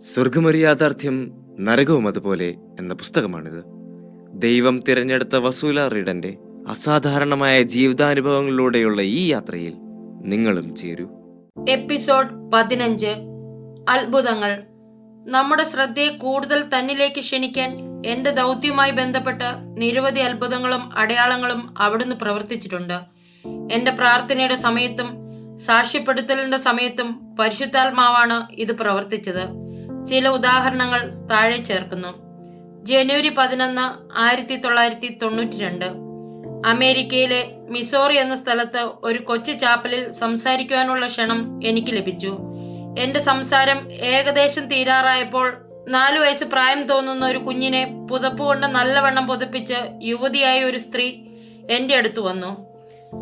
സ്വർഗമൊരു യാഥാർത്ഥ്യം നരകവും അതുപോലെ എന്ന പുസ്തകമാണിത്. ദൈവം തിരഞ്ഞെടുത്ത വസൂല റീഡന്റെ അസാധാരണമായ ജീവിതാനുഭവങ്ങളിലൂടെയുള്ള ഈ യാത്രയിൽ നിങ്ങളും ചേരൂ. എപ്പിസോഡ് പതിനഞ്ച്. അത്ഭുതങ്ങൾ. നമ്മുടെ ശ്രദ്ധയെ കൂടുതൽ തന്നിലേക്ക് ക്ഷണിക്കാൻ എന്റെ ദൗത്യവുമായി ബന്ധപ്പെട്ട് നിരവധി അത്ഭുതങ്ങളും അടയാളങ്ങളും അവിടുന്ന് പ്രവർത്തിച്ചിട്ടുണ്ട്. എന്റെ പ്രാർത്ഥനയുടെ സമയത്തും സാക്ഷ്യപ്പെടുത്തലിന്റെ സമയത്തും പരിശുദ്ധാത്മാവാണ് ഇത് പ്രവർത്തിച്ചത്. ചില ഉദാഹരണങ്ങൾ താഴെ ചേർക്കുന്നു. ജനുവരി പതിനൊന്ന് ആയിരത്തി തൊള്ളായിരത്തി തൊണ്ണൂറ്റി രണ്ട് അമേരിക്കയിലെ മിസോറി എന്ന സ്ഥലത്ത് ഒരു കൊച്ചു ചാപ്പലിൽ സംസാരിക്കുവാനുള്ള ക്ഷണം എനിക്ക് ലഭിച്ചു. എന്റെ സംസാരം ഏകദേശം തീരാറായപ്പോൾ നാലു വയസ്സ് പ്രായം തോന്നുന്ന ഒരു കുഞ്ഞിനെ പുതപ്പുകൊണ്ട് നല്ലവണ്ണം പുതപ്പിച്ച് യുവതിയായ ഒരു സ്ത്രീ എന്റെ അടുത്ത് വന്നു.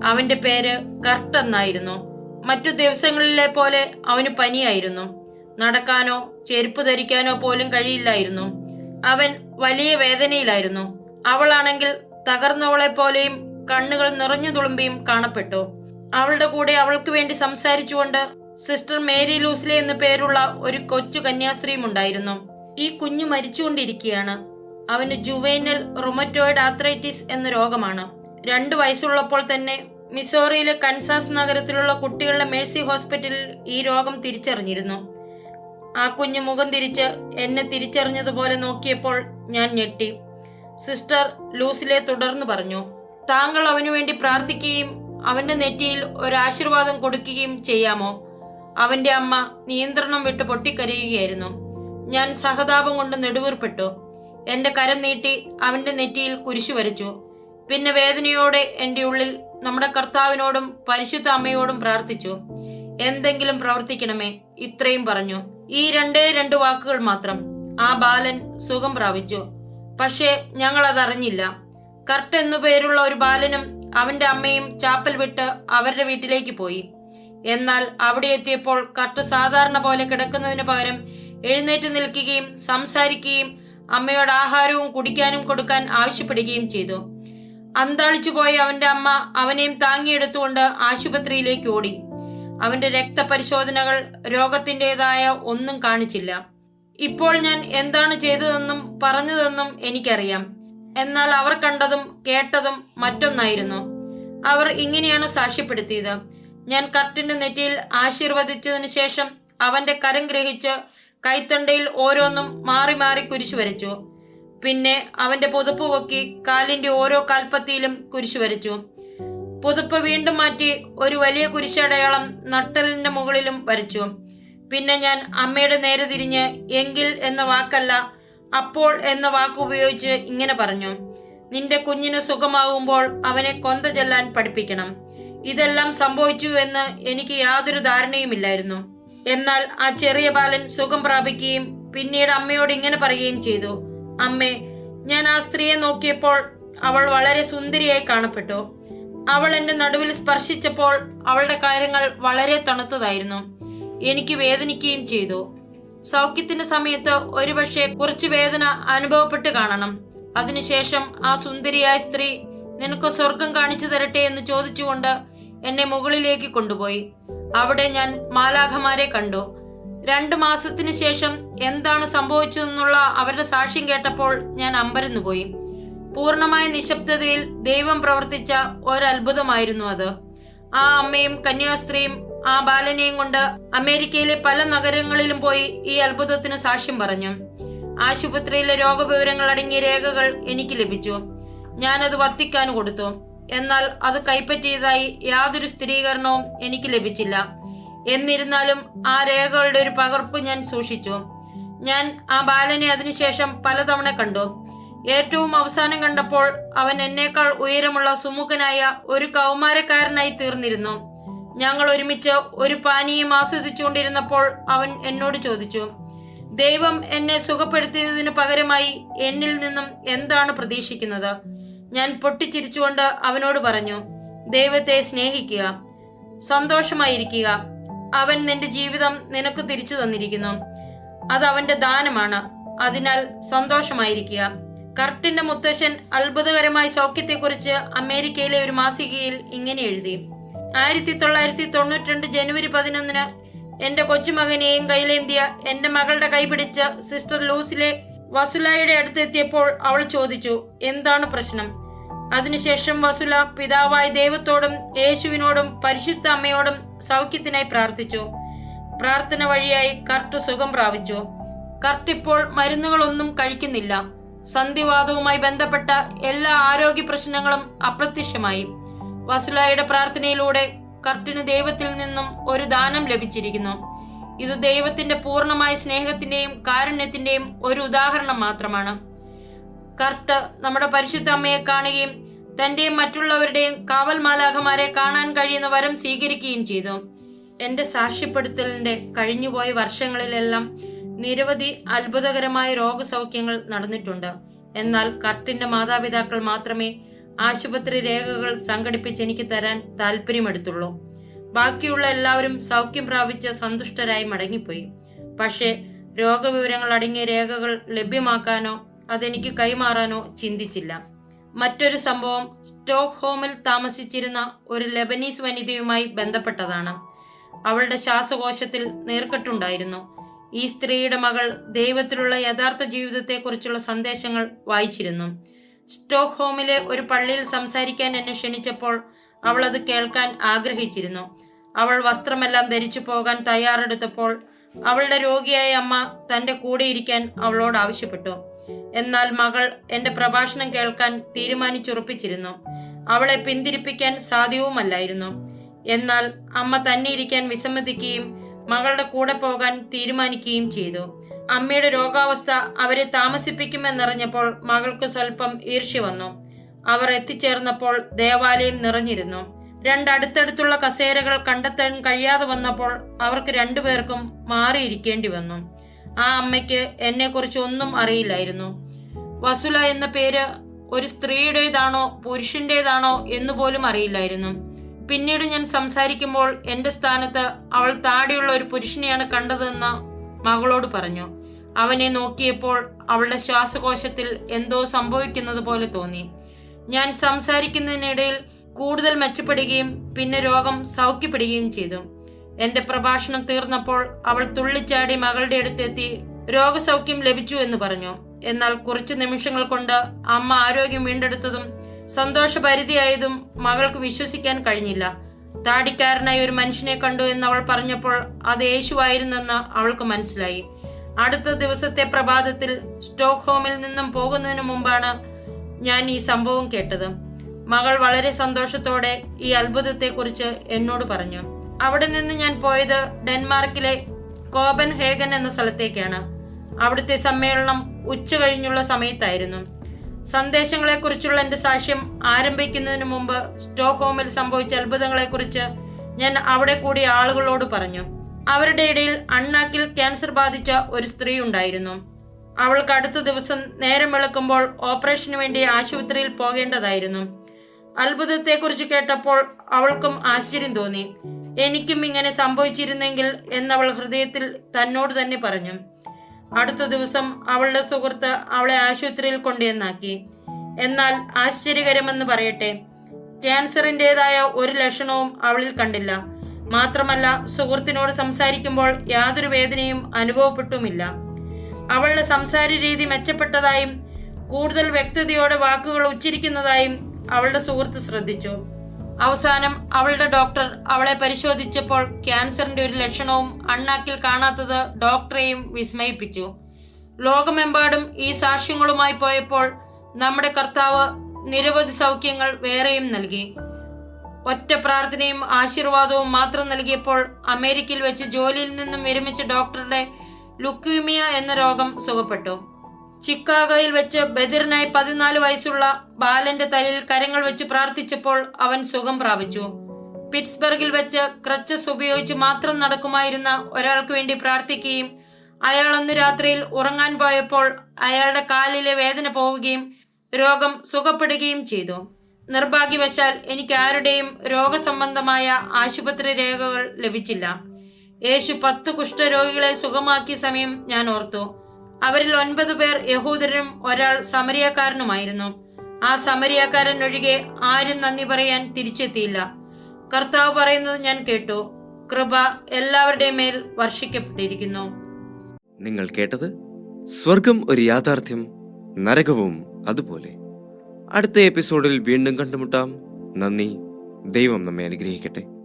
അവന്റെ പേര് കർട്ട് എന്നായിരുന്നു. മറ്റു ദിവസങ്ങളിലെ പോലെ അവന് പനിയായിരുന്നു. നടക്കാനോ ചെരുപ്പ് ധരിക്കാനോ പോലും കഴിയില്ലായിരുന്നു. അവൻ വലിയ വേദനയിലായിരുന്നു. അവളാണെങ്കിൽ തകർന്നവളെ പോലെയും കണ്ണുകൾ നിറഞ്ഞു തുളുമ്പിയും കാണപ്പെട്ടു. അവളുടെ കൂടെ അവൾക്ക് വേണ്ടി സംസാരിച്ചുകൊണ്ട് സിസ്റ്റർ മേരി ലൂസ്ലെ എന്നു പേരുള്ള ഒരു കൊച്ചു കന്യാസ്ത്രീയും ഉണ്ടായിരുന്നു. ഈ കുഞ്ഞു മരിച്ചുകൊണ്ടിരിക്കുകയാണ്. അവന് ജുവൈനൽ റൊമറ്റോയിഡ് ആത്രൈറ്റിസ് എന്ന രോഗമാണ്. രണ്ടു വയസ്സുള്ളപ്പോൾ തന്നെ മിസോറിയിലെ കൻസാസ് നഗരത്തിലുള്ള കുട്ടികളുടെ മേഴ്സി ഹോസ്പിറ്റലിൽ ഈ രോഗം തിരിച്ചറിഞ്ഞിരുന്നു. ആ കുഞ്ഞു മുഖം തിരിച്ച് എന്നെ തിരിച്ചറിഞ്ഞതുപോലെ നോക്കിയപ്പോൾ ഞാൻ ഞെട്ടി. സിസ്റ്റർ ലൂസിലെ തുടർന്ന് പറഞ്ഞു താങ്കൾ അവനു വേണ്ടി പ്രാർത്ഥിക്കുകയും അവന്റെ നെറ്റിയിൽ ഒരു ആശീർവാദം കൊടുക്കുകയും ചെയ്യാമോ? അവന്റെ അമ്മ നിയന്ത്രണം വിട്ട് പൊട്ടിക്കരയുകയായിരുന്നു. ഞാൻ സഹതാപം കൊണ്ട് നെടുവീർപ്പെട്ടു. എന്റെ കരം നീട്ടി അവന്റെ നെറ്റിയിൽ കുരിശു വരച്ചു. പിന്നെ വേദനയോടെ എന്റെ ഉള്ളിൽ നമ്മുടെ കർത്താവിനോടും പരിശുദ്ധ അമ്മയോടും പ്രാർത്ഥിച്ചു. എന്തെങ്കിലും പ്രവർത്തിക്കണമേ ഇത്രയും പറഞ്ഞു. ഈ രണ്ടേ രണ്ട് വാക്കുകൾ മാത്രം ആ ബാലൻ സുഖം പ്രാപിച്ചു. പക്ഷേ ഞങ്ങൾ അതറിഞ്ഞില്ല കർട്ട് എന്നു പേരുള്ള ഒരു ബാലനും അവന്റെ അമ്മയും ചാപ്പൽ വിട്ട് അവരുടെ വീട്ടിലേക്ക് പോയി. എന്നാൽ അവിടെ എത്തിയപ്പോൾ കർട്ട് സാധാരണ പോലെ കിടക്കുന്നതിന് പകരം എഴുന്നേറ്റ് നിൽക്കുകയും സംസാരിക്കുകയും അമ്മയോട് ആഹാരവും കുടിക്കാനും കൊടുക്കാൻ ആവശ്യപ്പെടുകയും ചെയ്തു. അന്താളിച്ചു പോയ അവന്റെ അമ്മ അവനെയും താങ്ങിയെടുത്തുകൊണ്ട് ആശുപത്രിയിലേക്ക് ഓടി. അവന്റെ രക്തപരിശോധനകൾ രോഗത്തിന്റെതായ ഒന്നും കാണിച്ചില്ല. ഇപ്പോൾ ഞാൻ എന്താണ് ചെയ്തതെന്നും പറഞ്ഞതെന്നും എനിക്കറിയാം. എന്നാൽ അവർ കണ്ടതും കേട്ടതും മറ്റൊന്നായിരുന്നു. അവർ ഇങ്ങനെയാണ് സാക്ഷ്യപ്പെടുത്തിയത്. ഞാൻ കർട്ടിന്റെ നെറ്റിയിൽ ആശീർവദിച്ചതിന് ശേഷം അവന്റെ കരം ഗ്രഹിച്ച് കൈത്തണ്ടയിൽ ഓരോന്നും മാറി മാറി കുരിശു വരച്ചു. പിന്നെ അവന്റെ പുതുപ്പ് പൊക്കി കാലിന്റെ ഓരോ കാൽപ്പത്തിയിലും കുരിശു വരച്ചു. പുതുപ്പ് വീണ്ടും മാറ്റി ഒരു വലിയ കുരിശടയാളം നട്ടലിന്റെ മുകളിലും വരച്ചു. പിന്നെ ഞാൻ അമ്മയുടെ നേരെ തിരിഞ്ഞ് എങ്കിൽ എന്ന വാക്കല്ല അപ്പോൾ എന്ന വാക്ക് ഉപയോഗിച്ച് ഇങ്ങനെ പറഞ്ഞു. നിന്റെ കുഞ്ഞിന് സുഖമാവുമ്പോൾ അവനെ കൊന്ത ചെല്ലാൻ പഠിപ്പിക്കണം. ഇതെല്ലാം സംഭവിച്ചു എന്ന് എനിക്ക് യാതൊരു ധാരണയുമില്ലായിരുന്നു. എന്നാൽ ആ ചെറിയ ബാലൻ സുഖം പ്രാപിക്കുകയും പിന്നീട് അമ്മയോട് ഇങ്ങനെ പറയുകയും ചെയ്തു. അമ്മേ ഞാൻ ആ സ്ത്രീയെ നോക്കിയപ്പോൾ അവൾ വളരെ സുന്ദരിയായി കാണപ്പെട്ടു. അവൾ എന്റെ നടുവിൽ സ്പർശിച്ചപ്പോൾ അവളുടെ കാര്യങ്ങൾ വളരെ തണുത്തതായിരുന്നു. എനിക്ക് വേദനിക്കുകയും ചെയ്തു. സൗഖ്യത്തിന്റെ സമയത്ത് ഒരുപക്ഷെ കുറച്ച് വേദന അനുഭവപ്പെട്ട് കാണണം. അതിനുശേഷം ആ സുന്ദരിയായ സ്ത്രീ നിനക്ക് സ്വർഗം കാണിച്ചു തരട്ടെ എന്ന് ചോദിച്ചുകൊണ്ട് എന്നെ മുകളിലേക്ക് കൊണ്ടുപോയി. അവിടെ ഞാൻ മാലാഖമാരെ കണ്ടു. രണ്ട് മാസത്തിനു ശേഷം എന്താണ് സംഭവിച്ചതെന്നുള്ള അവരുടെ സാക്ഷ്യം കേട്ടപ്പോൾ ഞാൻ അമ്പരന്നു പോയി പൂർണമായ നിശബ്ദതയിൽ ദൈവം പ്രവർത്തിച്ച ഒരത്ഭുതമായിരുന്നു അത്. ആ അമ്മയും കന്യാസ്ത്രീയും ആ ബാലനെയും കൊണ്ട് അമേരിക്കയിലെ പല നഗരങ്ങളിലും പോയി ഈ അത്ഭുതത്തിന് സാക്ഷ്യം പറഞ്ഞു. ആശുപത്രിയിലെ രോഗവിവരങ്ങൾ അടങ്ങിയ രേഖകൾ എനിക്ക് ലഭിച്ചു. ഞാനത് വത്തിക്കാൻ കൊടുത്തു. എന്നാൽ അത് കൈപ്പറ്റിയതായി യാതൊരു സ്ഥിരീകരണവും എനിക്ക് ലഭിച്ചില്ല. എന്നിരുന്നാലും ആ രേഖകളുടെ ഒരു പകർപ്പ് ഞാൻ സൂക്ഷിച്ചു. ഞാൻ ആ ബാലനെ അതിനുശേഷം പലതവണ കണ്ടു. ഏറ്റവും അവസാനം കണ്ടപ്പോൾ അവൻ എന്നേക്കാൾ ഉയരമുള്ള സുമുഖനായ ഒരു കൗമാരക്കാരനായി തീർന്നിരുന്നു. ഞങ്ങൾ ഒരുമിച്ച് ഒരു പാനീയം ആസ്വദിച്ചുകൊണ്ടിരുന്നപ്പോൾ അവൻ എന്നോട് ചോദിച്ചു ദൈവം എന്നെ സുഖപ്പെടുത്തിയതിനു പകരമായി എന്നിൽ നിന്നും എന്താണ് പ്രതീക്ഷിക്കുന്നത്? ഞാൻ പൊട്ടിച്ചിരിച്ചുകൊണ്ട് അവനോട് പറഞ്ഞു ദൈവത്തെ സ്നേഹിക്കുക സന്തോഷമായിരിക്കുക. അവൻ നിന്റെ ജീവിതം നിനക്ക് തിരിച്ചു തന്നിരിക്കുന്നു. അത് അവന്റെ ദാനമാണ്. അതിനാൽ സന്തോഷമായിരിക്കുക. കർട്ടിന്റെ മുത്തശ്ശൻ അത്ഭുതകരമായ സൗഖ്യത്തെക്കുറിച്ച് അമേരിക്കയിലെ ഒരു മാസികയിൽ ഇങ്ങനെ എഴുതി. ആയിരത്തി തൊള്ളായിരത്തി തൊണ്ണൂറ്റി രണ്ട് ജനുവരി പതിനൊന്നിന് എന്റെ കൊച്ചുമകനെയും കയ്യിലേന്തിയ എന്റെ മകളുടെ കൈപിടിച്ച് സിസ്റ്റർ ലൂസിലെ വസുലയുടെ അടുത്തെത്തിയപ്പോൾ അവൾ ചോദിച്ചു എന്താണ് പ്രശ്നം? അതിനുശേഷം വസുല പിതാവായ ദൈവത്തോടും യേശുവിനോടും പരിശുദ്ധ അമ്മയോടും സൗഖ്യത്തിനായി പ്രാർത്ഥിച്ചു. പ്രാർത്ഥന വഴിയായി കർട്ട് സുഖം പ്രാപിച്ചു. കർട്ട് ഇപ്പോൾ മരുന്നുകളൊന്നും കഴിക്കുന്നില്ല. സന്ധിവാദവുമായി ബന്ധപ്പെട്ട എല്ലാ ആരോഗ്യ പ്രശ്നങ്ങളും അപ്രത്യക്ഷമായി. വസുലായുടെ പ്രാർത്ഥനയിലൂടെ കർട്ടിന് ദൈവത്തിൽ നിന്നും ഒരു ദാനം ലഭിച്ചിരിക്കുന്നു. ഇത് ദൈവത്തിന്റെ പൂർണമായ സ്നേഹത്തിന്റെയും കാരുണ്യത്തിന്റെയും ഒരു ഉദാഹരണം മാത്രമാണ്. കർട്ട് നമ്മുടെ പരിശുദ്ധ അമ്മയെ കാണുകയും തന്റെയും മറ്റുള്ളവരുടെയും കാവൽ മാലാഖമാരെ കാണാൻ കഴിയുന്ന വരം സ്വീകരിക്കുകയും ചെയ്തു. എന്റെ സാക്ഷ്യപ്പെടുത്തലിന്റെ കഴിഞ്ഞുപോയ വർഷങ്ങളിലെല്ലാം നിരവധി അത്ഭുതകരമായ രോഗസൗഖ്യങ്ങൾ നടന്നിട്ടുണ്ട്. എന്നാൽ കർട്ടിന്റെ മാതാപിതാക്കൾ മാത്രമേ ആശുപത്രി രേഖകൾ സംഘടിപ്പിച്ച് എനിക്ക് തരാൻ താല്പര്യമെടുത്തുള്ളൂ. ബാക്കിയുള്ള എല്ലാവരും സൗഖ്യം പ്രാപിച്ച് സന്തുഷ്ടരായി മടങ്ങിപ്പോയി. പക്ഷേ രോഗവിവരങ്ങൾ അടങ്ങിയ രേഖകൾ ലഭ്യമാക്കാനോ അതെനിക്ക് കൈമാറാനോ ചിന്തിച്ചില്ല. മറ്റൊരു സംഭവം സ്റ്റോക്ക്ഹോമിൽ താമസിച്ചിരുന്ന ഒരു ലെബനീസ് വനിതയുമായി ബന്ധപ്പെട്ടതാണ്. അവളുടെ ശ്വാസകോശത്തിൽ നീർക്കെട്ടുണ്ടായിരുന്നു. ഈ സ്ത്രീയുടെ മകൾ ദൈവത്തിലുള്ള യഥാർത്ഥ ജീവിതത്തെക്കുറിച്ചുള്ള സന്ദേശങ്ങൾ വായിച്ചിരുന്നു. സ്റ്റോക്ക്ഹോമിലെ ഒരു പള്ളിയിൽ സംസാരിക്കാൻ എന്നെ ക്ഷണിച്ചപ്പോൾ അവൾ അത് കേൾക്കാൻ ആഗ്രഹിച്ചിരുന്നു. അവൾ വസ്ത്രമെല്ലാം ധരിച്ചു പോകാൻ തയ്യാറെടുത്തപ്പോൾ അവളുടെ രോഗിയായ അമ്മ തന്റെ കൂടെ ഇരിക്കാൻ അവളോട് ആവശ്യപ്പെട്ടു. എന്നാൽ മകൾ എന്റെ പ്രഭാഷണം കേൾക്കാൻ തീരുമാനിച്ചുറപ്പിച്ചിരുന്നു. അവളെ പിന്തിരിപ്പിക്കാൻ സാധ്യവുമല്ലായിരുന്നു. എന്നാൽ അമ്മ തന്നെ ഇരിക്കാൻ വിസമ്മതിക്കുകയും മകളുടെ കൂടെ പോകാൻ തീരുമാനിക്കുകയും ചെയ്തു. അമ്മയുടെ രോഗാവസ്ഥ അവരെ താമസിപ്പിക്കുമെന്നറിഞ്ഞപ്പോൾ മകൾക്ക് സ്വല്പം ഈർഷ്യ വന്നു. അവർ എത്തിച്ചേർന്നപ്പോൾ ദേവാലയം നിറഞ്ഞിരുന്നു. രണ്ടടുത്തടുത്തുള്ള കസേരകൾ കണ്ടെത്താൻ കഴിയാതെ വന്നപ്പോൾ അവർക്ക് രണ്ടുപേർക്കും മാറിയിരിക്കേണ്ടി വന്നു. ആ അമ്മയ്ക്ക് എന്നെക്കുറിച്ച് ഒന്നും അറിയില്ലായിരുന്നു. വസുല എന്ന പേര് ഒരു സ്ത്രീയുടേതാണോ പുരുഷന്റേതാണോ എന്നുപോലും അറിയില്ലായിരുന്നു. പിന്നീട് ഞാൻ സംസാരിക്കുമ്പോൾ എന്റെ സ്ഥാനത്ത് അവൾ താടിയുള്ള ഒരു പുരുഷനെയാണ് കണ്ടതെന്ന് മകളോട് പറഞ്ഞു. അവനെ നോക്കിയപ്പോൾ അവളുടെ ശ്വാസകോശത്തിൽ എന്തോ സംഭവിക്കുന്നത് പോലെ തോന്നി. ഞാൻ സംസാരിക്കുന്നതിനിടയിൽ കൂടുതൽ മെച്ചപ്പെടുകയും പിന്നെ രോഗം സൗഖ്യപ്പെടുകയും ചെയ്തു. എന്റെ പ്രഭാഷണം തീർന്നപ്പോൾ അവൾ തുള്ളിച്ചാടി മകളുടെ അടുത്തെത്തി രോഗസൗഖ്യം ലഭിച്ചു എന്ന് പറഞ്ഞു. എന്നാൽ കുറച്ച് നിമിഷങ്ങൾ കൊണ്ട് അമ്മ ആരോഗ്യം വീണ്ടെടുത്തതും സന്തോഷപരിധിയായതും മകൾക്ക് വിശ്വസിക്കാൻ കഴിഞ്ഞില്ല. താടിക്കാരനായ ഒരു മനുഷ്യനെ കണ്ടു എന്ന് അവൾ പറഞ്ഞപ്പോൾ അത് യേശുവായിരുന്നെന്ന് അവൾക്ക് മനസ്സിലായി. അടുത്ത ദിവസത്തെ പ്രഭാതത്തിൽ സ്റ്റോക്ക്ഹോമിൽ നിന്നും പോകുന്നതിന് മുമ്പാണ് ഞാൻ ഈ സംഭവം കേട്ടത്. മകൾ വളരെ സന്തോഷത്തോടെ ഈ അത്ഭുതത്തെക്കുറിച്ച് എന്നോട് പറഞ്ഞു. അവിടെ നിന്ന് ഞാൻ പോയത് ഡെൻമാർക്കിലെ കോപൻ ഹേഗൻ എന്ന സ്ഥലത്തേക്കാണ്. അവിടുത്തെ സമ്മേളനം ഉച്ച കഴിഞ്ഞുള്ള സമയത്തായിരുന്നു. സന്ദേശങ്ങളെക്കുറിച്ചുള്ള എന്റെ സാക്ഷ്യം ആരംഭിക്കുന്നതിന് മുമ്പ് സ്റ്റോക്ക്ഹോമിൽ സംഭവിച്ച അത്ഭുതങ്ങളെക്കുറിച്ച് ഞാൻ അവിടെ കൂടി ആളുകളോട് പറഞ്ഞു. അവരുടെ ഇടയിൽ അണ്ണാക്കിൽ ക്യാൻസർ ബാധിച്ച ഒരു സ്ത്രീ ഉണ്ടായിരുന്നു. അവൾക്ക് അടുത്ത ദിവസം നേരം വെളുക്കുമ്പോൾ ഓപ്പറേഷന് വേണ്ടി ആശുപത്രിയിൽ പോകേണ്ടതായിരുന്നു. അത്ഭുതത്തെക്കുറിച്ച് കേട്ടപ്പോൾ അവൾക്കും ആശ്ചര്യം തോന്നി. എനിക്കും ഇങ്ങനെ സംഭവിച്ചിരുന്നെങ്കിൽ എന്നവൾ ഹൃദയത്തിൽ തന്നോട് തന്നെ പറഞ്ഞു. അടുത്ത ദിവസം അവളുടെ സുഹൃത്ത് അവളെ ആശുപത്രിയിൽ കൊണ്ടുവന്നാക്കി. എന്നാൽ ആശ്ചര്യകരമെന്ന് പറയട്ടെ ക്യാൻസറിന്റെതായ ഒരു ലക്ഷണവും അവളിൽ കണ്ടില്ല. മാത്രമല്ല സുഹൃത്തിനോട് സംസാരിക്കുമ്പോൾ യാതൊരു വേദനയും അനുഭവപ്പെട്ടുമില്ല. അവളുടെ സംസാര രീതി മെച്ചപ്പെട്ടതായും കൂടുതൽ വ്യക്തതയോടെ വാക്കുകൾ ഉച്ചരിക്കുന്നതായും അവളുടെ സുഹൃത്ത് ശ്രദ്ധിച്ചു. അവസാനം അവളുടെ ഡോക്ടർ അവളെ പരിശോധിച്ചപ്പോൾ ക്യാൻസറിന്റെ ഒരു ലക്ഷണവും അണ്ണാക്കിൽ കാണാത്തത് ഡോക്ടറെയും വിസ്മയിപ്പിച്ചു. ലോകമെമ്പാടും ഈ സാക്ഷ്യങ്ങളുമായി പോയപ്പോൾ നമ്മുടെ കർത്താവ് നിരവധി സൗഖ്യങ്ങൾ വേറെയും നൽകി. ഒറ്റ പ്രാർത്ഥനയും ആശീർവാദവും മാത്രം നൽകിയപ്പോൾ അമേരിക്കയിൽ വെച്ച് ജോലിയിൽ നിന്നും വിരമിച്ച ഡോക്ടറുടെ ലുക്യൂമിയ എന്ന രോഗം സുഖപ്പെട്ടു. ചിക്കാഗോയിൽ വെച്ച് ബദിറിനായി പതിനാല് വയസ്സുള്ള ബാലന്റെ തലയിൽ കരങ്ങൾ വെച്ച് പ്രാർത്ഥിച്ചപ്പോൾ അവൻ സുഖം പ്രാപിച്ചു. പിറ്റ്സ്ബർഗിൽ വെച്ച് ക്രച്ചസ് ഉപയോഗിച്ച് മാത്രം നടക്കുമായിരുന്ന ഒരാൾക്ക് വേണ്ടി പ്രാർത്ഥിക്കുകയും അയാൾ അന്ന് രാത്രിയിൽ ഉറങ്ങാൻ പോയപ്പോൾ അയാളുടെ കാലിലെ വേദന പോവുകയും രോഗം സുഖപ്പെടുകയും ചെയ്തു. നിർഭാഗ്യവശാൽ എനിക്ക് ആരുടെയും രോഗസംബന്ധമായ ആശുപത്രി രേഖകൾ ലഭിച്ചില്ല. യേശു പത്ത് കുഷ്ഠരോഗികളെ സുഖമാക്കിയ സമയം ഞാൻ ഓർത്തു. അവരിൽ ഒൻപത് പേർ യഹൂദരും ഒരാൾ സമരിയക്കാരനുമായിരുന്നു. ആ സമരിയക്കാരൻ ഒഴികെ ആരും നന്ദി പറയാൻ തിരിച്ചെത്തിയില്ല. കർത്താവ് പറയുന്നത് ഞാൻ കേട്ടു. കൃപ എല്ലാവരുടെയും മേൽ വർഷിക്കപ്പെട്ടിരിക്കുന്നു. നിങ്ങൾ കേട്ടത്? സ്വർഗം ഒരു യാഥാർത്ഥ്യം നരകവും അതുപോലെ. അടുത്ത എപ്പിസോഡിൽ വീണ്ടും കണ്ടുമുട്ടാം. നന്ദി. ദൈവം നമ്മെ അനുഗ്രഹിക്കട്ടെ.